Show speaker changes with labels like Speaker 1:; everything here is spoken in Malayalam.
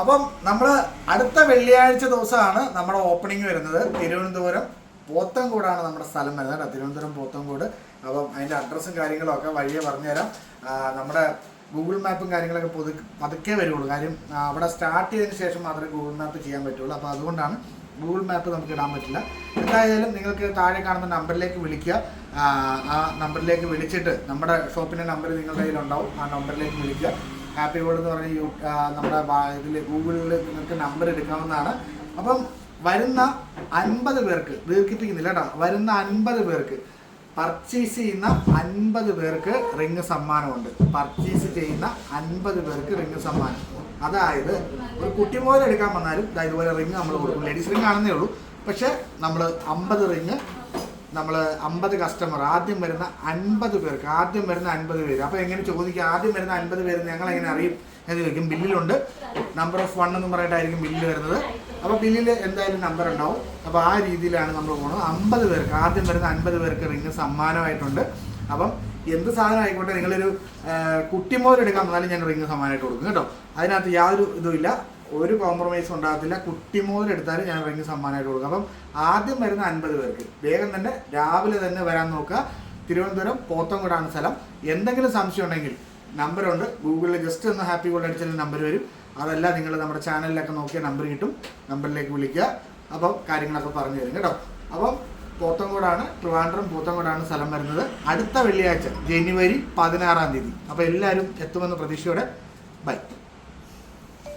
Speaker 1: അപ്പം നമ്മൾ അടുത്ത വെള്ളിയാഴ്ച ദിവസമാണ് നമ്മുടെ ഓപ്പണിംഗ് വരുന്നത്. തിരുവനന്തപുരം പോത്തൻകൂടാണ് നമ്മുടെ സ്ഥലം വരുന്നത് കേട്ടോ. തിരുവനന്തപുരം പോത്തൻകൂട്. അപ്പം അതിന്റെ അഡ്രസ്സും കാര്യങ്ങളൊക്കെ വഴിയെ പറഞ്ഞുതരാം. നമ്മുടെ ഗൂഗിൾ മാപ്പും കാര്യങ്ങളൊക്കെ പൊതു പതുക്കെ വരുള്ളൂ. കാര്യം അവിടെ സ്റ്റാർട്ട് ചെയ്തതിന് ശേഷം മാത്രമേ ഗൂഗിൾ മാപ്പ് ചെയ്യാൻ പറ്റുള്ളൂ. അപ്പോൾ അതുകൊണ്ടാണ് ഗൂഗിൾ മാപ്പ് നമുക്ക് ഇടാൻ പറ്റില്ല. എന്തായാലും നിങ്ങൾക്ക് താഴെ കാണുന്ന നമ്പറിലേക്ക് വിളിക്കുക. ആ നമ്പറിലേക്ക് വിളിച്ചിട്ട് നമ്മുടെ ഷോപ്പിന്റെ നമ്പർ നിങ്ങളുടെ കയ്യിലുണ്ടാവും. ആ നമ്പറിലേക്ക് വിളിക്കുക. ഹാപ്പി വേൾഡ് എന്ന് പറഞ്ഞ യൂ നമ്മുടെ ഇതിൽ ഗൂഗിളിൽ നിങ്ങൾക്ക് നമ്പർ എടുക്കാവുന്നതാണ്. അപ്പം വരുന്ന അൻപത് പേർക്ക് ദീർഘിപ്പിക്കുന്നില്ല കേട്ടോ. വരുന്ന അൻപത് പേർക്ക് പർച്ചേസ് ചെയ്യുന്ന അൻപത് പേർക്ക് റിങ് സമ്മാനമുണ്ട്. പർച്ചേസ് ചെയ്യുന്ന അൻപത് പേർക്ക് റിങ് സമ്മാനം. അതായത് ഒരു കുട്ടി പോലെ എടുക്കാൻ വന്നാലും ഇതുപോലെ റിങ് നമ്മൾ കൊടുക്കും. ലേഡീസ് റിങ് ആണെന്നേ ഉള്ളൂ. പക്ഷേ നമ്മൾ അമ്പത് റിങ് നമ്മൾ അമ്പത് കസ്റ്റമർ ആദ്യം വരുന്ന അൻപത് പേർക്ക് ആദ്യം വരുന്ന അൻപത് പേര്. അപ്പോൾ എങ്ങനെ ചോദിക്കുക ആദ്യം വരുന്ന അൻപത് പേര് ഞങ്ങൾ എങ്ങനെ അറിയും എന്ന് ചോദിക്കും. ബില്ലിലുണ്ട്. നമ്പർ ഓഫ് വൺ എന്ന് പറഞ്ഞിട്ടായിരിക്കും ബില്ല് വരുന്നത്. അപ്പോൾ ബില്ലിൽ എന്തായാലും നമ്പർ ഉണ്ടാവും. അപ്പോൾ ആ രീതിയിലാണ് നമ്മൾ പോകുന്നത് അമ്പത് പേർക്ക് ആദ്യം വരുന്ന അൻപത് പേർക്ക് റിങ് സമ്മാനമായിട്ടുണ്ട്. അപ്പം എന്ത് സാധനം ആയിക്കോട്ടെ നിങ്ങളൊരു കുട്ടിമോരെടുക്കാൻ വന്നാലും ഞാൻ റിങ് സമ്മാനമായിട്ട് കൊടുക്കും. കേട്ടോ? അതിനകത്ത് യാതൊരു ഇതുമില്ല. ഒരു കോംപ്രമൈസും ഉണ്ടാകത്തില്ല. കുട്ടിമോതിൽ എടുത്താലും ഞാൻ റിങ് സമ്മാനമായിട്ട് കൊടുക്കും. അപ്പം ആദ്യം വരുന്ന അൻപത് പേർക്ക്. വേഗം തന്നെ രാവിലെ തന്നെ വരാൻ നോക്കുക. തിരുവനന്തപുരം പോത്തൻകുടാണ് സ്ഥലം. എന്തെങ്കിലും സംശയം ഉണ്ടെങ്കിൽ നമ്പറുണ്ട് ഗൂഗിളിൽ ജസ്റ്റ് ഒന്ന് ഹാപ്പി ഗോൾഡ് അടിച്ചാൽ നമ്പർ വരും. അതല്ല നിങ്ങൾ നമ്മുടെ ചാനലിലൊക്കെ നോക്കിയ നമ്പർ കിട്ടും. നമ്പറിലേക്ക് വിളിക്കുക. അപ്പം കാര്യങ്ങളൊക്കെ പറഞ്ഞു തരും കേട്ടോ. അപ്പം പോത്തങ്കോടാണ് ട്രിവാൻഡ്രം പോത്തങ്കോടാണ് സ്ഥലം വരുന്നത്. അടുത്ത വെള്ളിയാഴ്ച ജനുവരി പതിനാറാം തീയതി. അപ്പോൾ എല്ലാവരും എത്തുമെന്ന പ്രതീക്ഷയോടെ. ബൈ